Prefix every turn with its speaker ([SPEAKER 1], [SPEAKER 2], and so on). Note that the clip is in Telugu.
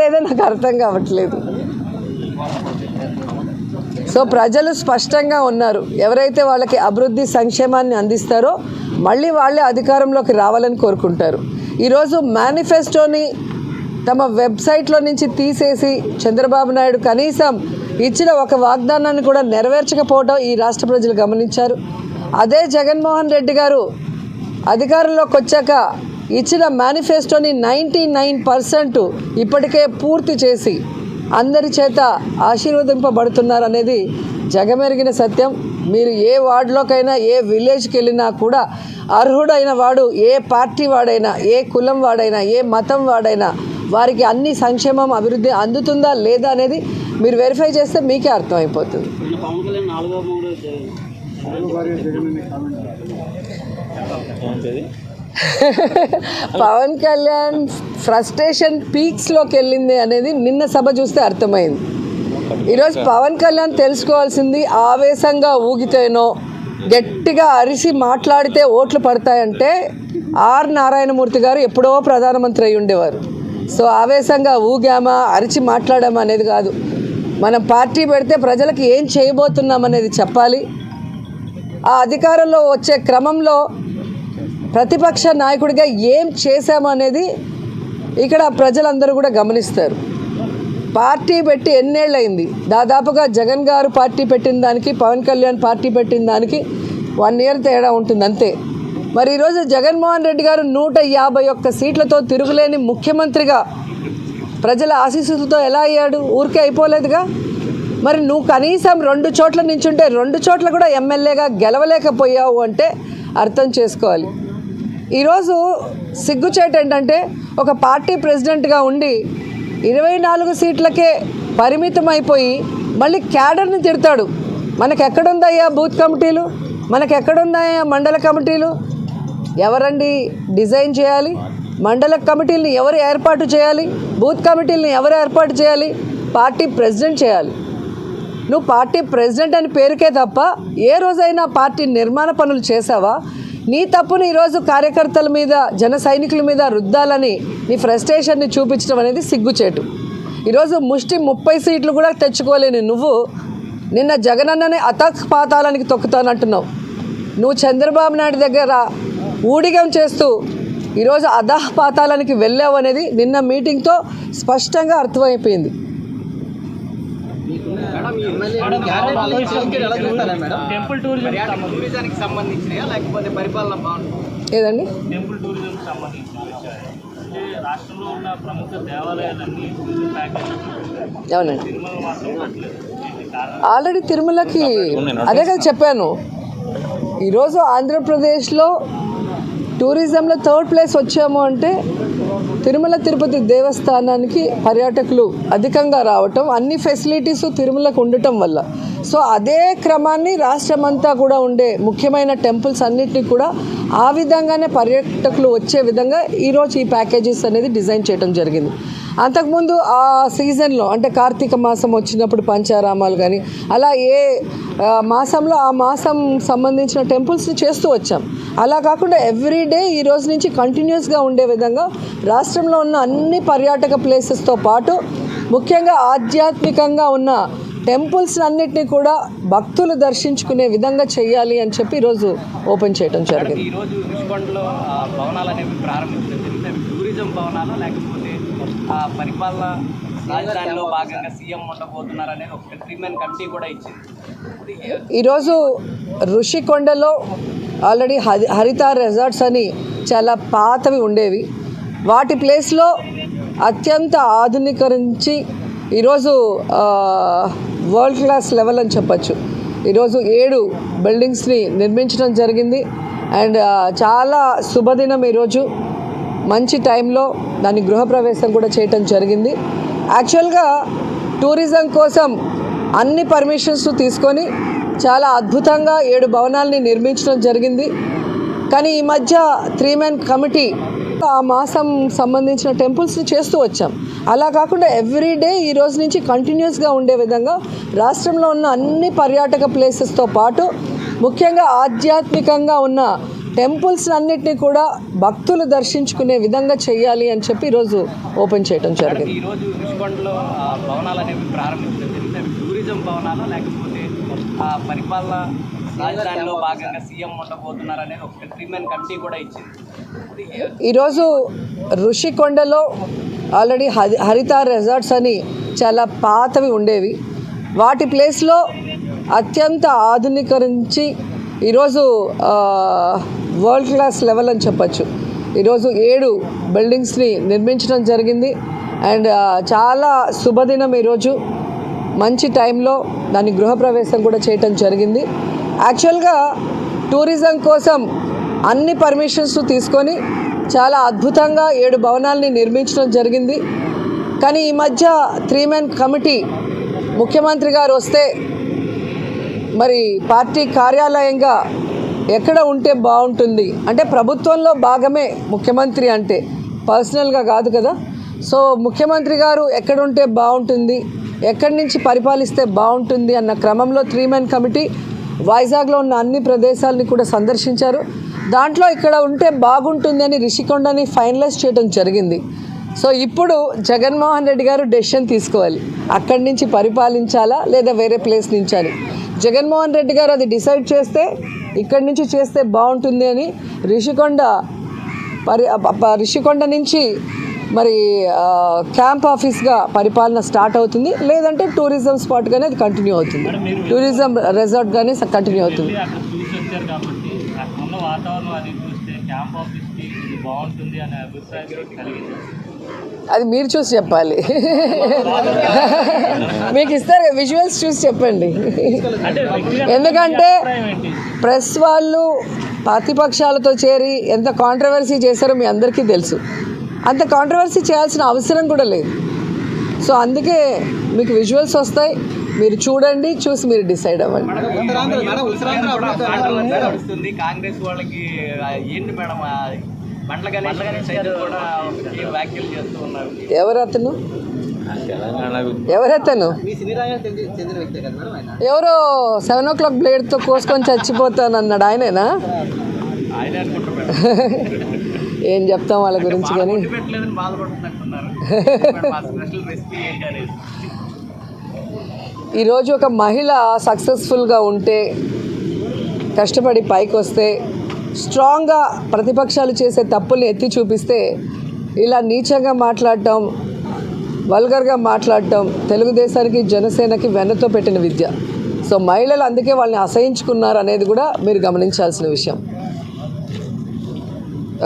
[SPEAKER 1] లేదో నాకు అర్థం కావట్లేదు. సో ప్రజలు స్పష్టంగా ఉన్నారు. ఎవరైతే వాళ్ళకి అభివృద్ధి సంక్షేమాన్ని అందిస్తారో మళ్ళీ వాళ్ళే అధికారంలోకి రావాలని కోరుకుంటారు. ఈరోజు మేనిఫెస్టోని తమ వెబ్సైట్లో నుంచి తీసేసి చంద్రబాబు నాయుడు కనీసం ఇచ్చిన ఒక వాగ్దానాన్ని కూడా నెరవేర్చకపోవడం ఈ రాష్ట్ర ప్రజలు గమనించారు. అదే జగన్మోహన్ రెడ్డి గారు అధికారంలోకి వచ్చాక ఇచ్చిన మేనిఫెస్టోని నైంటీ నైన్ పర్సెంట్ ఇప్పటికే పూర్తి చేసి అందరి చేత ఆశీర్వదింపబడుతున్నారు అనేది జగమెరిగిన సత్యం. మీరు ఏ వార్డులోకైనా ఏ విలేజ్కి వెళ్ళినా కూడా అర్హుడైన వాడు ఏ పార్టీ వాడైనా ఏ కులం వాడైనా ఏ మతం వాడైనా వారికి అన్ని సంక్షేమం అభివృద్ధి అందుతుందా లేదా అనేది మీరు వెరిఫై చేస్తే మీకే అర్థమైపోతుంది.
[SPEAKER 2] నిన్న పవన్ కళ్యాణ్
[SPEAKER 1] ఫ్రస్ట్రేషన్ పీక్స్లోకి వెళ్ళింది అనేది నిన్న సభ చూస్తే అర్థమైంది. ఈరోజు పవన్ కళ్యాణ్ తెలుసుకోవాల్సింది ఆవేశంగా ఊగితేనో గట్టిగా అరిసి మాట్లాడితే ఓట్లు పడతాయంటే ఆర్ నారాయణమూర్తి గారు ఎప్పుడో ప్రధానమంత్రి అయి ఉండేవారు. సో ఆవేశంగా ఊగామా అరిచి మాట్లాడామా అనేది కాదు. మనం పార్టీ పెడితే ప్రజలకు ఏం చేయబోతున్నాం అనేది చెప్పాలి. ఆ అధికారంలో వచ్చే క్రమంలో ప్రతిపక్ష నాయకుడిగా ఏం చేశాము అనేది ఇక్కడ ప్రజలందరూ కూడా గమనిస్తారు. పార్టీ పెట్టి ఎన్నేళ్ళయింది? దాదాపుగా జగన్ గారు పార్టీ పెట్టిన దానికి పవన్ కళ్యాణ్ పార్టీ పెట్టిన దానికి వన్ ఇయర్ తేడా ఉంటుంది అంతే. మరి ఈరోజు జగన్మోహన్ రెడ్డి గారు నూట యాభై ఒక్క సీట్లతో తిరుగులేని ముఖ్యమంత్రిగా ప్రజల ఆశీస్సులతో ఎలా అయ్యాడు? ఊరికే అయిపోలేదుగా? మరి నువ్వు కనీసం రెండు చోట్ల నించుంటే రెండు చోట్ల కూడా ఎమ్మెల్యేగా గెలవలేకపోయావు అంటే అర్థం చేసుకోవాలి. ఈరోజు సిగ్గుచేట ఏంటంటే ఒక పార్టీ ప్రెసిడెంట్గా ఉండి ఇరవై నాలుగు సీట్లకే పరిమితం అయిపోయి మళ్ళీ క్యాడర్ని తిడతాడు. మనకు ఎక్కడుందయ్యా బూత్ కమిటీలు? మనకు ఎక్కడుందయ్యా మండల కమిటీలు? ఎవరండి డిజైన్ చేయాలి? మండల కమిటీలను ఎవరు ఏర్పాటు చేయాలి? బూత్ కమిటీలను ఎవరు ఏర్పాటు చేయాలి? పార్టీ ప్రెసిడెంట్ చేయాలి. నువ్వు పార్టీ ప్రెసిడెంట్ అని పేరుకే తప్ప ఏ రోజైనా పార్టీ నిర్మాణ పనులు చేసావా? నీ తప్పును ఈరోజు కార్యకర్తల మీద జన సైనికుల మీద రుద్దాలని నీ ఫ్రస్ట్రేషన్ని చూపించడం అనేది సిగ్గుచేటు. ఈరోజు ముష్టి ముప్పై సీట్లు కూడా తెచ్చుకోలేని నువ్వు నిన్న జగనన్నని అతక్ పాతాలానికి తొక్కుతానంటున్నావు. నువ్వు చంద్రబాబు నాయుడు దగ్గర ఊడిగం చేస్తూ ఈరోజు అధహ పాతాళానికి వెళ్ళావు అనేది నిన్న మీటింగ్తో స్పష్టంగా అర్థమైపోయింది.
[SPEAKER 2] టెంపుల్ టూరిజం టూరిజానికి సంబంధించినయా? లేకపోతే పరిపాలన బాగుంటుంది?
[SPEAKER 1] ఏదండి?
[SPEAKER 2] టెంపుల్ టూరిజం సంబంధించిన రాష్ట్రంలో ఉన్న ప్రముఖ దేవాలయాలన్నీ
[SPEAKER 1] అవునండి. ఆల్రెడీ తిరుమలకి అదే కదా చెప్పాను. ఈరోజు ఆంధ్రప్రదేశ్లో టూరిజంలో థర్డ్ ప్లేస్ వచ్చాము అంటే తిరుమల తిరుపతి దేవస్థానానికి పర్యాటకులు అధికంగా రావటం అన్ని ఫెసిలిటీస్ తిరుమలకు ఉండటం వల్ల. సో అదే క్రమాన్ని రాష్ట్రమంతా కూడా ఉండే ముఖ్యమైన టెంపుల్స్ అన్నిటినీ కూడా ఆ విధంగానే పర్యాటకులు వచ్చే విధంగా ఈరోజు ఈ ప్యాకేజెస్ అనేది డిజైన్ చేయడం జరిగింది. అంతకుముందు ఆ సీజన్లో అంటే కార్తీక మాసం వచ్చినప్పుడు పంచారామాలు కానీ అలా ఏ మాసంలో ఆ మాసం సంబంధించిన టెంపుల్స్ని చేస్తూ వచ్చాం. అలా కాకుండా ఎవ్రీ డే ఈ రోజు నుంచి కంటిన్యూస్గా ఉండే విధంగా రాష్ట్రంలో ఉన్న అన్ని పర్యాటక ప్లేసెస్తో పాటు ముఖ్యంగా ఆధ్యాత్మికంగా ఉన్న టెంపుల్స్ అన్నిటినీ కూడా భక్తులు దర్శించుకునే విధంగా చేయాలి అని చెప్పి ఈరోజు ఓపెన్ చేయడం జరిగింది.
[SPEAKER 2] ఈరోజు భవనాలు అనేవి ప్రారంభించడం టూరిజం భవనాలు లేకపోతే ఆ, పరిపాలన రాజధానిలో భాగంగా సీఎం ఉండబోతున్నారు అనేది ఒక త్రీ కమిటీ కూడా ఇచ్చింది.
[SPEAKER 1] ఈరోజు ఋషికొండలో ఆల్రెడీ హరి హరిత రెసార్ట్స్ అని చాలా పాతవి ఉండేవి. వాటి ప్లేస్లో అత్యంత ఆధునీకరించి ఈరోజు వరల్డ్ క్లాస్ లెవెల్ అని చెప్పచ్చు. ఈరోజు ఏడు బిల్డింగ్స్ని నిర్మించడం జరిగింది. అండ్ చాలా శుభదినం ఈరోజు. మంచి టైంలో దాని గృహప్రవేశం కూడా చేయటం జరిగింది. యాక్చువల్గా టూరిజం కోసం అన్ని పర్మిషన్స్ తీసుకొని చాలా అద్భుతంగా ఏడు భవనాల్ని నిర్మించడం జరిగింది. కానీ ఈ మధ్య త్రీ మ్యాన్ కమిటీ ఆ మాసం సంబంధించిన టెంపుల్స్ని చేస్తూ వచ్చాం. అలా కాకుండా ఎవ్రీ డే ఈ రోజు నుంచి కంటిన్యూస్గా ఉండే విధంగా రాష్ట్రంలో ఉన్న అన్ని పర్యాటక ప్లేసెస్తో పాటు ముఖ్యంగా ఆధ్యాత్మికంగా ఉన్న టెంపుల్స్ అన్నిటినీ కూడా భక్తులు దర్శించుకునే విధంగా చేయాలి అని చెప్పి ఈరోజు ఓపెన్ చేయడం జరిగింది.
[SPEAKER 2] ఈ రోజు రుషికొండలో ఆ, భవనాలు అనేవి ప్రారంభించడం జరిగింది. అవి టూరిజం భవనాలు లేకపోతే ఆ, పరిపాలన రాజధానిలో భాగంగా సీఎం ఉండబోతున్నారు అనేది ఒక త్రీ మెన్ కమిటీ కూడా ఇచ్చింది. ఇది
[SPEAKER 1] ఈరోజు ఋషికొండలో ఆల్రెడీ హరి హరిత రెసార్ట్స్ అని చాలా పాతవి ఉండేవి. వాటి ప్లేస్లో అత్యంత ఆధునీకరించి ఈరోజు వరల్డ్ క్లాస్ లెవెల్ అని చెప్పచ్చు. ఈరోజు ఏడు బిల్డింగ్స్ని నిర్మించడం జరిగింది. అండ్ చాలా శుభదినం ఈరోజు. మంచి టైంలో దాని గృహప్రవేశం కూడా చేయటం జరిగింది. యాక్చువల్గా టూరిజం కోసం అన్ని పర్మిషన్స్ తీసుకొని చాలా అద్భుతంగా ఏడు భవనాల్ని నిర్మించడం జరిగింది. కానీ ఈ మధ్య త్రీ మెన్ కమిటీ ముఖ్యమంత్రి గారు వస్తే మరి పార్టీ కార్యాలయంగా ఎక్కడ ఉంటే బాగుంటుంది? అంటే ప్రభుత్వంలో భాగమే ముఖ్యమంత్రి అంటే పర్సనల్గా కాదు కదా. సో ముఖ్యమంత్రి గారు ఎక్కడ ఉంటే బాగుంటుంది? ఎక్కడి నుంచి పరిపాలిస్తే బాగుంటుంది అన్న క్రమంలో త్రీ మెన్ కమిటీ వైజాగ్లో ఉన్న అన్ని ప్రదేశాలని కూడా సందర్శించారు. దాంట్లో ఇక్కడ ఉంటే బాగుంటుంది అని రిషికొండని ఫైనలైజ్ చేయడం జరిగింది. సో ఇప్పుడు జగన్మోహన్ రెడ్డి గారు డెసిషన్ తీసుకోవాలి. అక్కడి నుంచి పరిపాలించాలా లేదా వేరే ప్లేస్ నుంచి అని జగన్మోహన్ రెడ్డి గారు అది డిసైడ్ చేస్తే ఇక్కడి నుంచి చేస్తే బాగుంటుంది అని రిషికొండ పరి రిషికొండ నుంచి మరి క్యాంప్ ఆఫీస్గా పరిపాలన స్టార్ట్ అవుతుంది. లేదంటే టూరిజం స్పాట్గానే అది కంటిన్యూ అవుతుంది. టూరిజం రెసార్ట్గానే కంటిన్యూ అవుతుంది.
[SPEAKER 3] వాతావరణం అది చూస్తే క్యాంప్ ఆఫీస్కి ఇది బాగుంటుంది అనే అభిప్రాయం కలిగింది?
[SPEAKER 1] అది మీరు చూసి చెప్పాలి. మీకు ఇస్తారు విజువల్స్ చూసి చెప్పండి. ఎందుకంటే ప్రెస్ వాళ్ళు ప్రతిపక్షాలతో చేరి ఎంత కాంట్రవర్సీ చేశారో మీ అందరికీ తెలుసు. అంత కాంట్రవర్సీ చేయాల్సిన అవసరం కూడా లేదు. సో అందుకే మీకు విజువల్స్ వస్తాయి మీరు చూడండి చూసి మీరు డిసైడ్ అవ్వండి.
[SPEAKER 2] కాంగ్రెస్ వాళ్ళకి ఆ, ఏంటి మేడం
[SPEAKER 1] ఎవరతను? ఎవరతను? ఎవరో సెవెన్ ఓ క్లాక్ బ్లేడ్తో కోసుకొని చచ్చిపోతానన్నాడు ఆయనేనా?
[SPEAKER 2] ఆయన అనుకుంటారు మేడం.
[SPEAKER 1] ఏం చెప్తాం వాళ్ళ గురించి కానీ? ఈరోజు ఒక మహిళ సక్సెస్ఫుల్గా ఉంటే కష్టపడి పైకి వస్తే స్ట్రాంగ్గా ప్రతిపక్షాలు చేసే తప్పుల్ని ఎత్తి చూపిస్తే ఇలా నీచంగా మాట్లాడటం వల్గర్గా మాట్లాడటం తెలుగుదేశానికి జనసేనకి వెన్నతో పెట్టిన విద్య. సో మహిళలు అందుకే వాళ్ళని అసహించుకున్నారు అనేది కూడా మీరు గమనించాల్సిన విషయం.